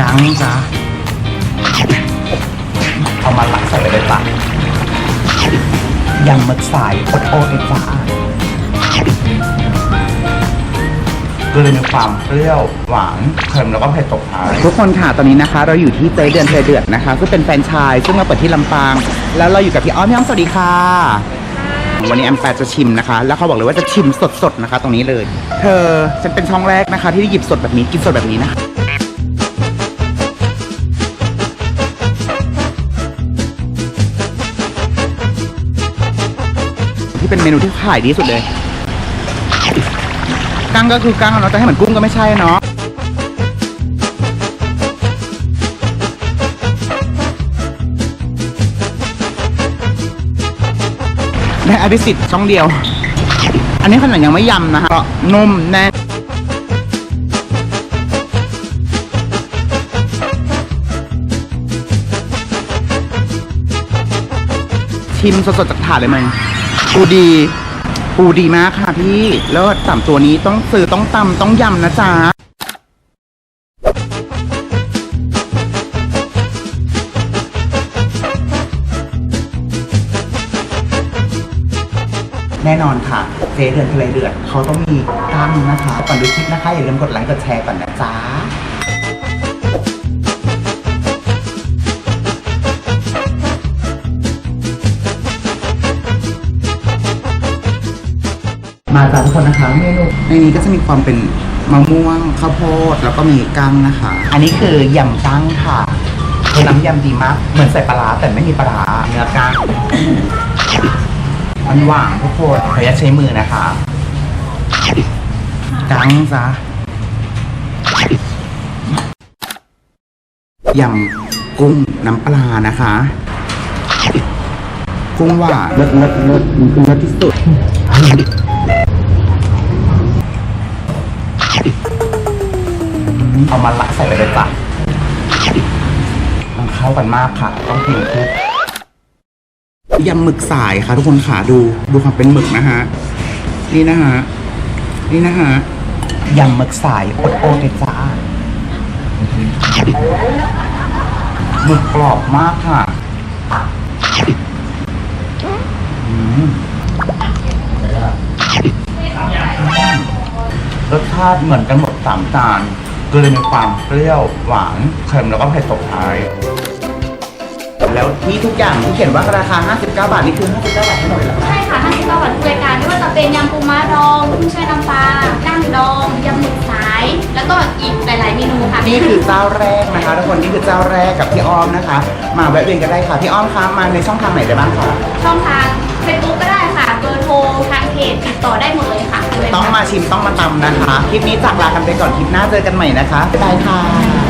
กังจ้ะเอามาลักใส่ไปเลยจ้ะยำหมึกสายโอดโอดเลยจ้าก็เลยมีความเปรี้ยวหวานเค็มแล้วก็เผ็ดตกท้ายทุกคนค่ะตอนนี้นะคะ เราอยู่ที่เจเดือนเทเดือดนะคะซึ่งเป็นแฟรนไชายซึ่งมาเปิดที่ลำปาง แล้วเราอยู่กับพี่อ้อมพี่อ้อมสวัสดีค่ะ วันนี้แอมแปดจะชิมนะคะ แล้วเขาบอกเลยว่าจะชิมสดๆนะคะ ตรงนี้เลย เธอฉันเป็นช่องแรกนะคะ ที่ได้หยิบสดแบบนี้กินสดแบบนี้นะคะ ที่เป็นเมนูที่ขายดีสุดเลยกั้งก็คือกั้งเนาะแต่ให้เหมือนกุ้งก็ไม่ใช่เนาะได้อภิสิทธิ์ช่องเดียว อันนี้ขนาดยังไม่ยำนะคะก็นุ่มแน่นชิมสดๆจากถาดเลยมั้ย ปูดีปูดีมากค่ะพี่ แล้วสามตัวนี้ต้องซื้อต้องตำต้องยำนะจ๊ะแน่นอนค่ะ เจเดือนทะเลเดือดเขาต้องมีตั้งนะคะก่อนดูคลิปนะคะอย่าลืมกดไลค์กดแชร์ก่อนนะจ๊ะ มาจ้าทุกคนนะคะเมนูในนี้ก็จะมีความเป็นมะม่วงข้าวโพดแล้วก็มีกั้งนะคะ อันนี้คือยำกั้งค่ะคือน้ำยำดีมาก เหมือนใส่ปลาร้าแต่ไม่มีปลาร้าเนื้อกั้งมันหวานทุกคนขออนุญาตใช้มือนะคะกังซะยำกุ้งน้ำปลานะคะ กุ้งหวานเลิศเลิศเลิศมันคือเลิศที่สุด เอามาลักใส่ไปเลยจ้ะมันเข้ากันมากค่ะ ต้องกินทุกยำหมึกสายค่ะ ทุกคนค่ะดูดูความเป็นหมึกนะฮะนี่นะฮะนี่นะฮะยำหมึกสายโอดโอดเลยจ้าหมึกกรอบมากค่ะอืมรสชาติเหมือนกันหมดสามจาน ก็เลยมีความเปรี้ยวหวานเค็มแล้วก็เผ็ดตกท้าย แล้วที่ทุกอย่างที่เขียนว่าราคา 59 บาทนี่คือ 59 บาททั้งหมดเลยเหรอใช่ค่ะ59บาททุกรายการไม่ว่าจะเป็นยำปูม้าดองกุ้งช่ายน้ำปลากั้งดองยำหมึกสาย แล้วก็อีกหลายๆเมนูค่ะ นี่คือเจ้าแรกนะคะทุกคนนี่คือเจ้าแรกกับพี่อ้อมนะคะ มาแวะเวียนกันได้ค่ะพี่อ้อมคะมาในช่องทางไหนได้บ้างคะ ช่องทาง จติดต่อได้หมดเลยค่ะ ต้องมาชิมต้องมาตำนะคะ คลิปนี้จากลากันไปก่อนคลิปหน้าเจอกันใหม่นะคะบ๊ายบายค่ะ